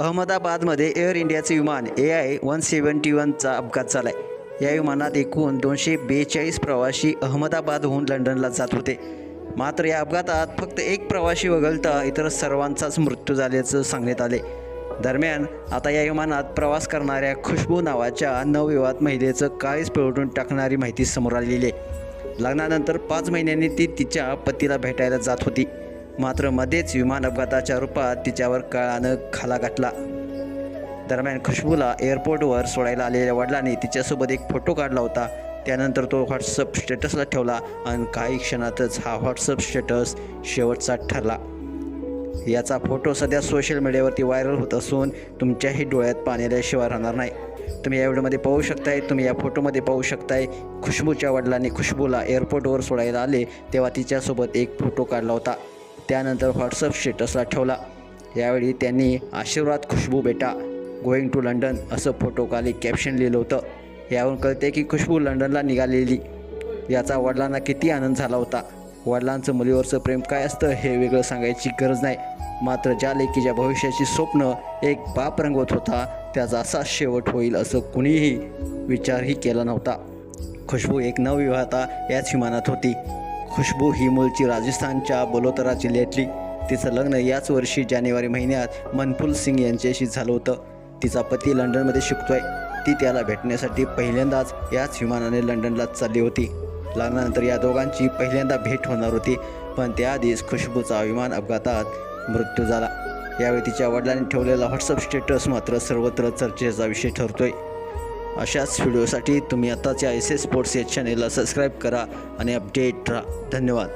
अहमदाबादमध्ये एअर इंडियाचे विमान ए आय वन सेवन्टी वनचा अपघात झाला आहे या विमानात एकूण दोनशे बेचाळीस प्रवासी अहमदाबादहून लंडनला जात होते. मात्र या अपघातात फक्त एक प्रवासी वगळता इतर सर्वांचाच मृत्यू झाल्याचं सांगण्यात आले दरम्यान आता या विमानात प्रवास करणाऱ्या खुशबू नावाच्या नवविवाहित महिलेचं काळीच पिळवटून टाकणारी माहिती समोर आलेली आहे. लग्नानंतर पाच महिन्यांनी ती तिच्या पतीला भेटायला जात होती. मात्र मध्येच विमान अपघाताच्या रूपात तिच्यावर काळानं खाला गाठला. दरम्यान खुशबूला एअरपोर्टवर सोडायला आलेल्या वडिलांनी तिच्यासोबत एक फोटो काढला होता. त्यानंतर तो व्हॉट्सअप स्टेटसला ठेवला आणि काही क्षणातच हा व्हॉट्सअप स्टेटस शेवटचा ठरला. याचा फोटो सध्या सोशल मीडियावरती व्हायरल होत असून तुमच्याही डोळ्यात पाणी आल्याशिवाय राहणार नाही. तुम्ही या व्हिडिओमध्ये पाहू शकताय तुम्ही या फोटोमध्ये पाहू शकताय खुशबूच्या वडिलांनी खुशबूला एअरपोर्टवर सोडायला आले तेव्हा तिच्यासोबत एक फोटो काढला होता. त्यानंतर व्हॉट्सअप स्टेटसला ठेवला. यावेळी त्यांनी आशीर्वाद खुशबू बेटा गोईंग टू लंडन असं फोटोखाली कॅप्शन लिहिलं होतं. यावरून कळते की खुशबू लंडनला निघालेली. याचा वडिलांना किती आनंद झाला होता. वडिलांचं मुलीवरचं प्रेम काय असतं हे वेगळं सांगायची गरज नाही. मात्र ज्या लेकीच्या भविष्याची स्वप्न एक बाप रंगवत होता त्याचा असा शेवट होईल असं कुणीही विचारही केला नव्हता. खुशबू एक नवविवाहता याच विमानात होती. खुशबू ही मूळची राजस्थानच्या बलोतरा जिल्ह्यातली तिचं लग्न याच वर्षी जानेवारी महिन्यात मनफुल सिंग यांच्याशी झालं होतं. तिचा पती लंडनमध्ये शिकतोय. ती त्याला भेटण्यासाठी पहिल्यांदाच याच विमानाने लंडनला चालली होती. लग्नानंतर या दोघांची पहिल्यांदा भेट होणार होती पण त्याआधीच खुशबूचा विमान अपघातात मृत्यू झाला. यावेळी तिच्या वडिलांनी ठेवलेला व्हॉट्सअप स्टेटस मात्र सर्वत्र चर्चेचा विषय ठरतोय. अशाच व्हिडिओसाठी तुम्ही आताच्या एस एस स्पोर्ट्स या चॅनेलला सबस्क्राईब करा आणि अपडेट राहा. धन्यवाद.